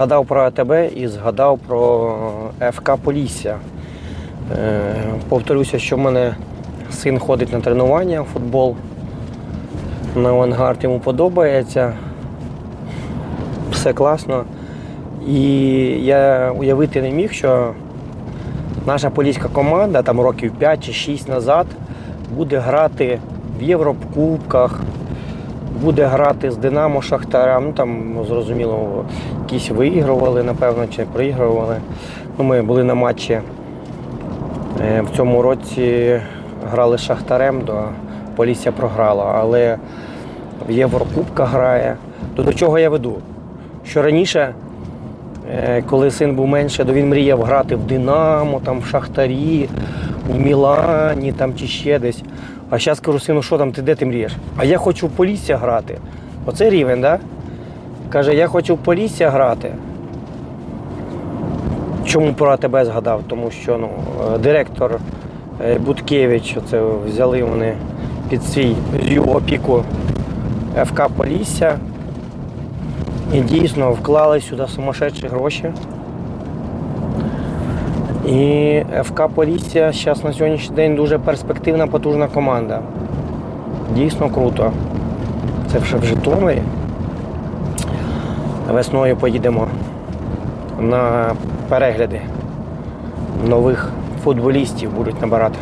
Згадав про АТБ і згадав про ФК Полісся. Е, Повторюся, що в мене син ходить на тренування в футбол. На авангард йому подобається. Все класно. І я уявити не міг, що наша поліська команда там років 5 чи 6 назад буде грати в Єврокубках, буде грати з Динамо Шахтарем. Ну там зрозуміло, якісь виігрували, напевно, чи проігрували. Ну, ми були на матчі е, в цьому році грали з Шахтарем, до Полісся програла, але в Єврокубках грає. То до чого я веду? Що раніше, е, коли син був менше, то він мріяв грати в Динамо, там, в Шахтарі, у Мілані там, чи ще десь. А зараз кажу, сину, що там, ти де ти мрієш? А я хочу в Полісся грати. Оце рівень, так? Да? Каже, я хочу в Полісся грати. Чому про тебе згадав? Тому що ну, директор е, Буткевич, оце взяли вони під свій його опіку ФК Полісся. І дійсно вклали сюди сумасшедші гроші. І ФК Полісся зараз на сьогоднішній день дуже перспективна, потужна команда. Дійсно круто. Це вже в Житомирі. Весною поїдемо на перегляди нових футболістів будуть набирати.